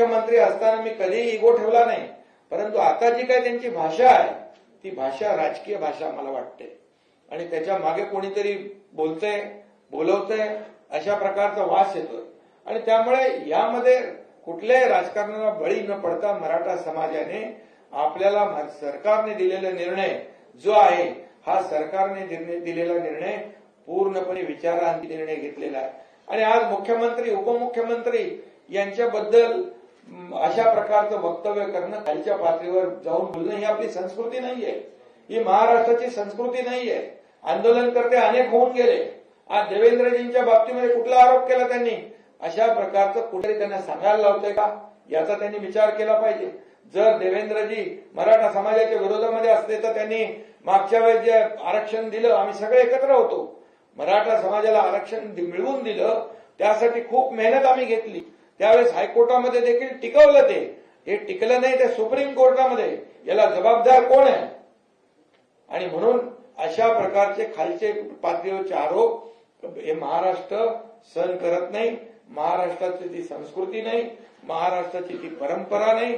मुख्यमंत्री असताना मी कधीही इगो ठेवला नाही. परंतु आता जी काही त्यांची भाषा आहे ती भाषा राजकीय भाषा मला वाटते. आणि त्याच्यामागे कोणीतरी बोलतंय बोलवतंय अशा प्रकारचा वास येतोय आणि त्यामुळे यामध्ये कुठल्याही राजकारणाला बळी न पडता मराठा समाजाने आपल्याला सरकारने दिलेला निर्णय जो आहे हा सरकारने दिलेला निर्णय पूर्णपणे विचारांती निर्णय घेतलेला आहे. आणि आज मुख्यमंत्री उपमुख्यमंत्री यांच्याबद्दल अशा प्रकारचं वक्तव्य करणं खालच्या पातळीवर जाऊन बोलणं ही आपली संस्कृती नाहीये. ही महाराष्ट्राची संस्कृती नाहीये. आंदोलनकर्ते अनेक होऊन गेले. आज देवेंद्रजींच्या बाबतीमध्ये कुठला आरोप केला त्यांनी? अशा प्रकारचं कुठेतरी त्यांना सांगायला लावतंय का? याचा त्यांनी विचार केला पाहिजे. जर देवेंद्रजी मराठा समाजाच्या विरोधामध्ये असते तर त्यांनी मागच्या वेळेस जे आरक्षण दिलं आम्ही सगळे एकत्र होतो. मराठा समाजाला आरक्षण मिळवून दिलं त्यासाठी खूप मेहनत आम्ही घेतली. त्यावेळेस हायकोर्टामध्ये देखील टिकवलं ते. हे टिकलं नाही ते सुप्रीम कोर्टामध्ये. याला जबाबदार कोण आहे? आणि म्हणून अशा प्रकारचे खालचे पातळीवरचे आरोप हे महाराष्ट्र सहन करत नाही. महाराष्ट्राची ती संस्कृती नाही. महाराष्ट्राची ती परंपरा नाही.